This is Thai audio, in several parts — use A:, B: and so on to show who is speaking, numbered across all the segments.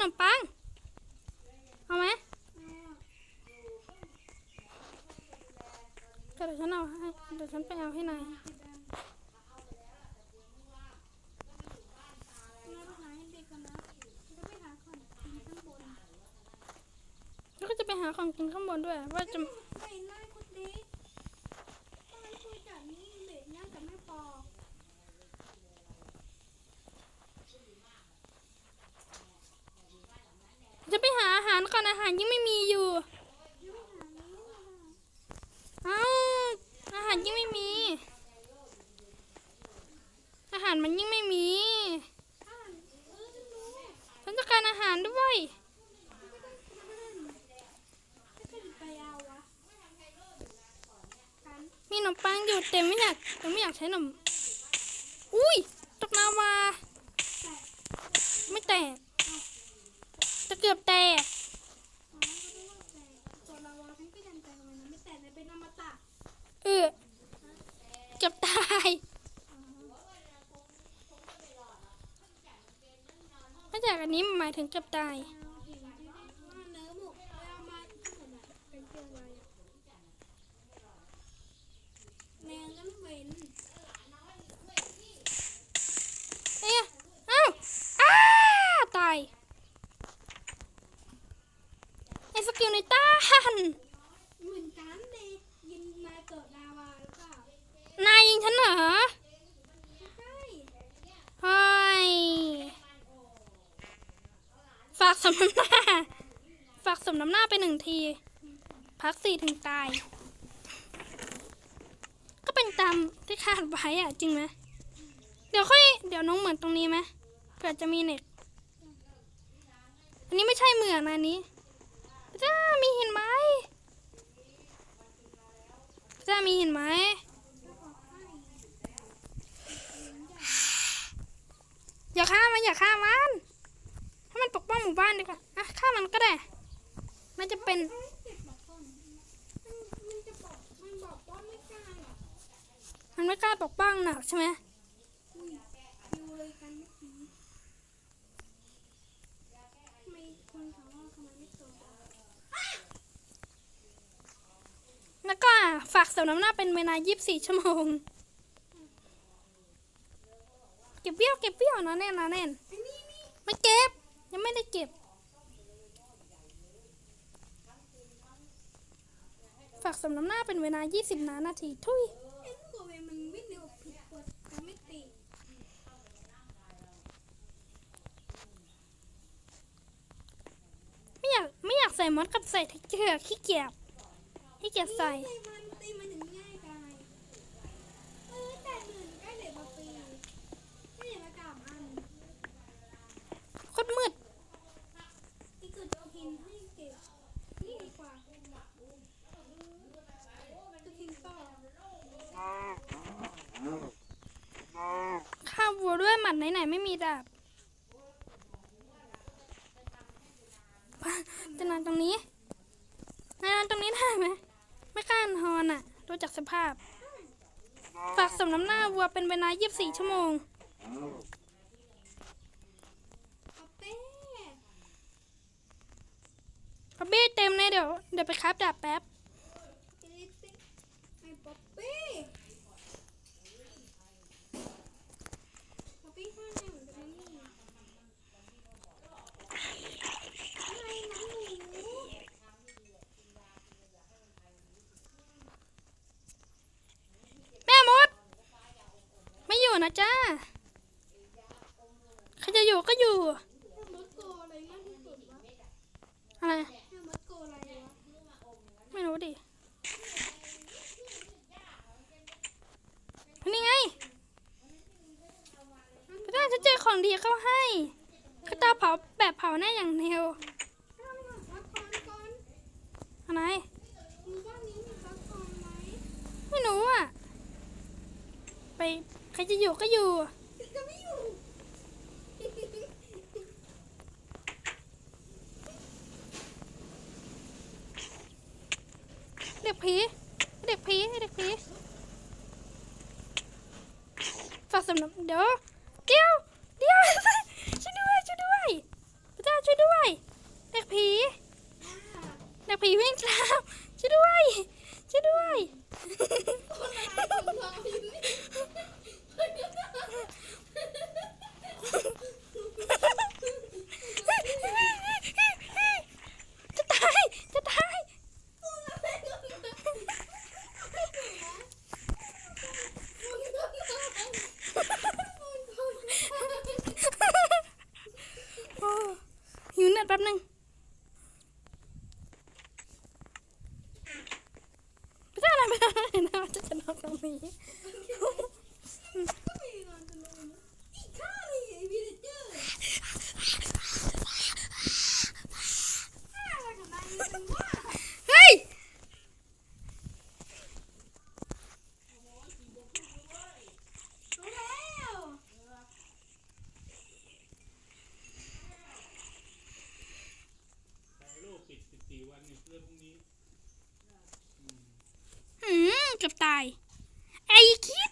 A: นมปัง เอาไหมเดี๋ยวฉันเอาให้เดี๋ยวฉันไปเอาให้นาย
B: แล้
A: วก็จะไปหาของกินข้างบนด้วยว่าจะ
B: ไปไล่คนเด็กตอนคุยกับนี่เด็กย่างกับแม่ปอ
A: จะไปหาอาหารก่อนอาหารยังไม่มีอยู่
B: ยังไม่หานี้เอ้า
A: อาหารยังไม่มี อาหารมันยังไม่มี
B: อ่านจะรู้
A: ฉันต้องการอาหารด้วย
B: มี
A: ขนมปังอยู่แต่ไม่อยากแต่ไม่อยากใช้ขนม อุ้ยตกนาวา ไม่แตกจะเกือบแตก
B: เอ
A: อเกือบตายไม่จากอันนี้หมายถึงเกือบตาย
B: เอ๊ะเอ้า
A: อ้าตาย ไอ้สกิลในต้าน
B: เหมือนกันเลยยินนายเกิดลาวาหรือเปล่าน นา
A: ยยิงฉันเหรอ
B: ใช่
A: เฮ้ยฝากสมน้ำหน้า ฝากสมน้ำหน้าไปหนึ่งที พักสี่ถึงตาย ก็เป็นตามที่คาดไว้อะจริงไหมเดี๋ยวค่อย เดี๋ยวน้องเหมือนตรงนี้ไหมเผื่อจะมีเน็ตอันนี้ไม่ใช่เหมือนอันนี้จ้ามีหินไหมจ้ามีหินไหม
B: ก็บอกให้
A: อย่าฆ่ามันอย่าฆ่ามันให้มันปกป้องหมู่บ้านดีกว่าอะฆ่ามันก็ได้ มันจะเป็น
B: มันไม่กล้า
A: ปกป้องหนักใช่ไหมแล้วก็ฝากเสริมน้ำหน้าเป็นเวลา 24 ชั่วโมง เก็บเบี้ยวเก็บเบี้ยวนะแน่นนะแน่น
B: ไม่
A: เก็บ ยังไม่ได้เก็บ ฝากสมน้ำหน้าเป็นเวลา 20 นานาทีทุย
B: ไม่
A: อยากไม่อยากใส่มอสกับใส่เทคเจอร์ขี้เกียจขี้เกียจใส่
B: ตีมันตีมันถึงง่ายได้เออแต่หมื่นใกล้เหลือมาปีใกล้เหลือมากามอัน
A: โค ตรมืด
B: อีกจุดหินให้เก็บนี่ดีกว่า
A: วัวด้วยหมัดไหนๆไม่มีดาบจะนอนตรงนี้นายนอนตรงนี้ได้ไหมไม่กล้านอนอะดูจากสภาพ ฝากสมน้ำหน้าวัวเป็นเวลา 24 ชั่วโมง
B: เอาเป้
A: พับบี้เต็มเลยเดี๋ยวเดี๋ยวไปคราฟดาบแป๊บ
B: ป๊อปปี้ป๊อปปี้ข้างในเหมือนกันนี่อะไรน้องหนู
A: แม่มด ไม่อยู่นะจ้าใครจะอยู่ก็อยู่
B: อะไร
A: ไม่
B: รู้
A: ดิ นี่ไงพี่ด้าจะเจอของดีเข้าให้คือเตาเผาแบบเผาหน้าอย่างเดียว
B: อะ
A: ไร
B: ไม่
A: รู้อะ ไปใครจะอยู่ก็อยู่
B: จะไม่อยู่
A: เด็กผีเด็กผีเด็กผีฝากสำนักเดี๋ยว เดี๋ยว เดี๋ยว ช่วยด้วยเด็กผีเด็กผีวิ่งตามช่วยด้วยช่วยด้วย
B: คนอะไรของเราอยู่นี่
A: จะตายจะตาย
B: ตัวอะไรของเราไม่ถูกนะมึงก็นอนมึงก็นอน
A: โอ้หิวเน็ตแป๊บนึงไม่ใช่อะไรไม่ใช่อะไรนะจะจะนอนตรงนี้
B: ก็มีนอนจะนอนนะอีกข้างนี่ไอ้วิลเลเจอร์อะไรของนายมึงว่า
A: เฮ้ย
B: รู้แล้ว
C: ไอ้โลกปิด 14 วันเนี่ยเรื่องพวกนี้
A: อืม เกือบตาย ไอ้คิด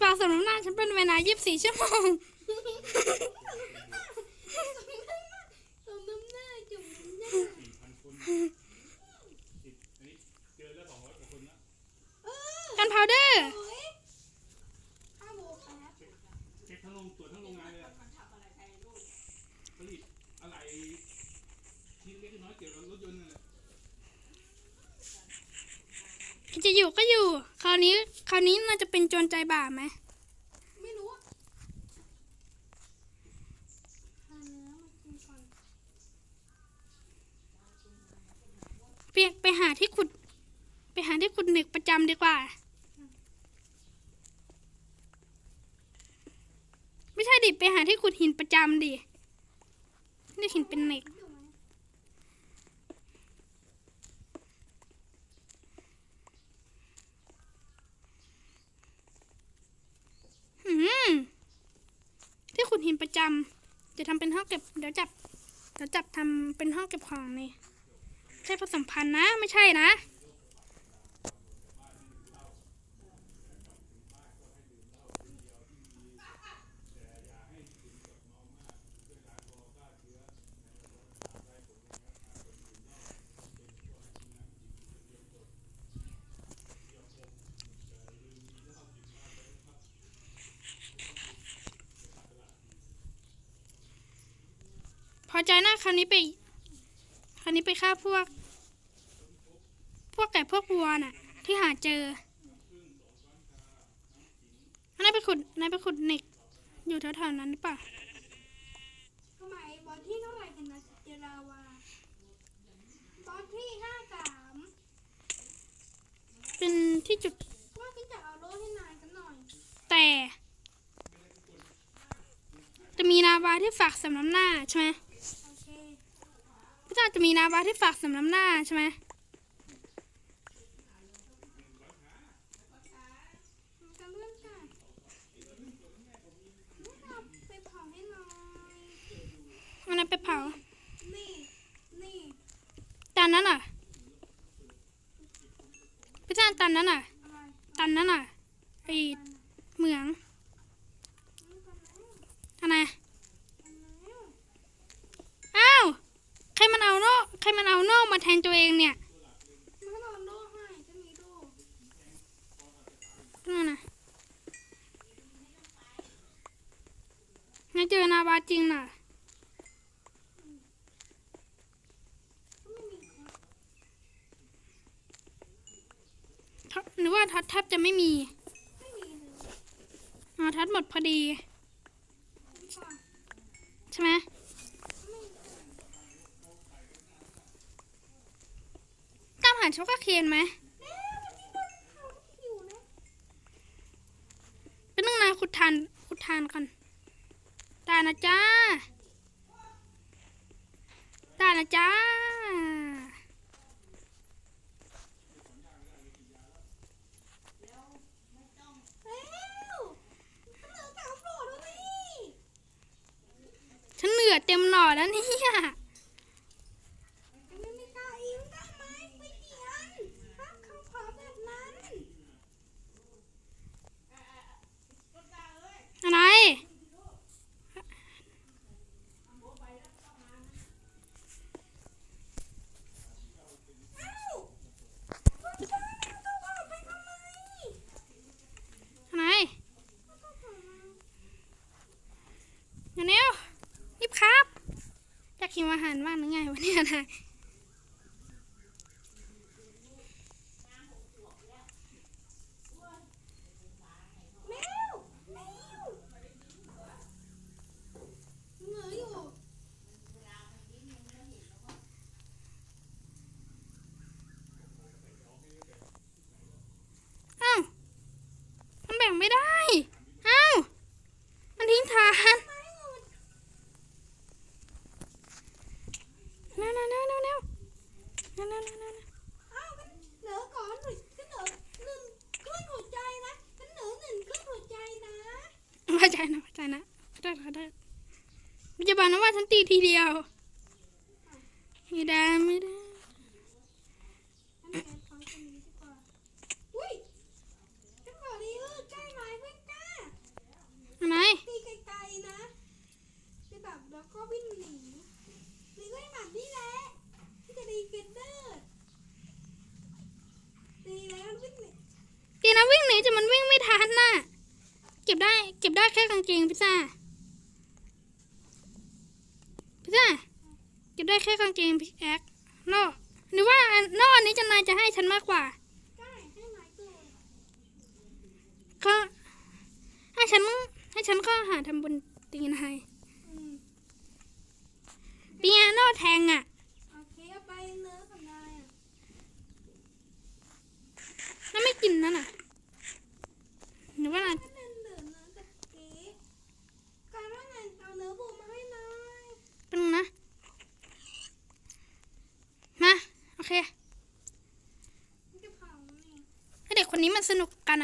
A: ฝากสำนักหน้าฉันเป็นเวลา24 ชั่วโมง
B: สมน้ำหน้าจุ่มน้ำหน้า
C: 4,000คนติดอันนี้เจอแล้ว200กว่าคนละ
B: เออ
A: กันพาวเดอร์
B: โอ้ยข้าวโบกแป๊บ
C: เช็คทั้งโรงตรวจทั้งโรงงานเลยอะผลิตอะไรชิ้นเล็กน้อยเกี่ยวกับรถยนต์นั่นแหละ
A: จะอยู่ก็อยู่ คราวนี้ คราวนี้น่าจะเป็นโจรใจบาปไหม
B: ไม่รู้เนื้อมากินก่อน
A: ไปไปหาที่ขุด ไปหาที่ขุดเหล็กประจำดีกว่า ไม่ใช่ดิ ไปหาที่ขุดหินประจำดิ นี่หินเป็นเหล็ก
B: อยู่ไหม
A: อืมที่ขุด หินประจำจะทำเป็นห้องเก็บ เดี๋ยวจับ เดี๋ยวจับทำเป็นห้องเก็บของนี่ใช่ผสมพันธุ์นะ ไม่ใช่นะ อใจนะคราวนี้ไปคราวนี้ไปฆ่าพวก พวกไก่พวกวัวน่ะ ที่หาเจออันนั้นไปขุดอันนั้นไปขุดเหล็ก อยู่แถวๆนั้นหรือเปล่า
B: ทำไมบอลที่เท่าไหร่กันนะเจราวาบอลที่ห้าสาม
A: เป็นที่จุด
B: ว่าฉันจะเอาโล่ให้นายกันหน่อย
A: แต่ จะมีนาวาที่ฝากสำน้ำหน้าใช่ไหม
B: โอเค
A: พระเจ้าจะมีนาวาที่ฝากสำน้ำหน้าใช่ไหม
B: มันจะเลื่อนกันนี่เอาไปเผาให้หน่อย
A: อันนั้นไปเผา
B: นี่นี่
A: ตันนั้นอะพระเจ้าตันนั้นอะ
B: อะไร
A: ตันนั้นอะไอเหมือง
B: นี่กันแล้ว
A: อะไร
B: กันแล้ว
A: อ้าว ใครมันเอาโน่ใครมันเอาโน่มาแทนตัวเองเนี่ย
B: มันเอาโล่ให้จะมีโล่
A: นั่นน่ะงั้นเจอนาวาจริงน่ะ
B: ก็ไม่มีคน
A: ทัดหรือว่าทัดแทบจะไม่มี
B: ไม่มีเลย
A: อ๋อทัดหมดพอดี
B: ค่ะ
A: ใช่ไหม
B: ไม่
A: ตามหาช็อกโกเคนไหม
B: แล้ววันนี้โดนเขาหิวนะ
A: เป็นนึ่งนาขุดทานขุดทานก่อนได้นะจ้าได้นะจ้า
B: แล้วเหลือสามโหลดแล้วนี่
A: ฉันเหนือเต็มหลอดแล้วเนี่ย
B: คิ
A: วอาหารบ้างหรือไงวะเนี่ยนาย
B: แบ่
A: งไม่ได้ ทีเดียว ไม่ได้ไม่ได้
B: อันนี้ฟังตรงนี้ดีกว่าอุ้ยฉันบอกเลยเออใกล้ไหมเพื่อนกล้า
A: ทำไม
B: ตีไกลๆนะตีแบบแล้วก็วิ่งหนีหรือไม่แบบนี้แหละที่จะดีเกนเดอร์ตีแล้ววิ่งหนี
A: ดีนะวิ่งหนีแต่มันวิ่งไม่ทันน่ะ เก็บได้เก็บได้แค่กางเกงพิซซ่า พิซซ่าเก็บได้แค่กางเกงพิกแอคนอกหรือว่าอันนอกอันนี้จะนายจะให้ฉันมากกว่า
B: ได้ให้ไม้เกิน
A: ก็ให้ฉันให้ฉันก็หาทำบนตีนให้
B: อืม
A: เปียโนแทงอะ
B: โอเคเอาไปเนื้อกับนายอะ
A: แล้วไม่กินนั่นน่ะหรือว่า
B: เด็ก
A: ค
B: นนี้
A: มันสนุกกันอะ